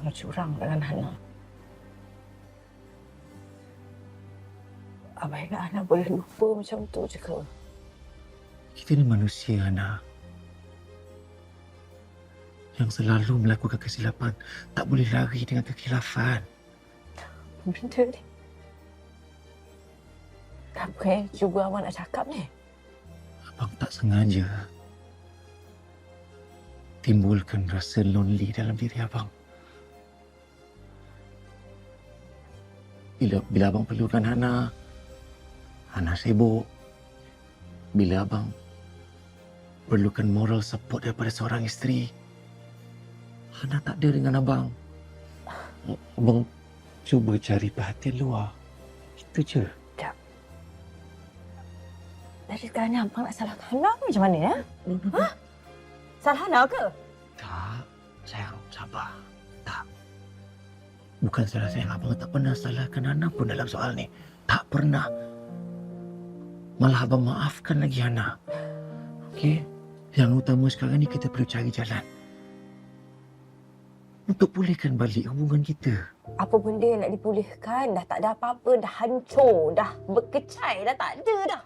Abang curang dengan Hana. Abang ingat Hana boleh lupa macam tu je ke? Kita ni manusia, Ana. Yang selalu melakukan kesilapan tak boleh lari dengan kekhilafan. Benda ni. Apa yang cuba abang nak cakap ni? Abang tak sengaja timbulkan rasa lonely dalam diri abang. Bila bila abang perlukan Hana, Hana sibuk. Bila abang perlukan moral support daripada seorang isteri, Hana tak ada dengan abang. Abang cuba cari perhatian luar. Itu je. Dari sekarang abang nak salahkan Hana ke macam mana ya? Ha? Salah Hana ke? Tak, sayang, sabar. Bukan salah sayang abang tak pernah salahkan Hana pun dalam soal ni. Tak pernah. Malah abang maafkan lagi Hana. Okey? Yang utama sekarang ni kita perlu cari jalan. Untuk pulihkan balik hubungan kita. Apa benda yang nak dipulihkan? Dah tak ada apa-apa. Dah hancur. Dah berkecai. Dah tak ada dah.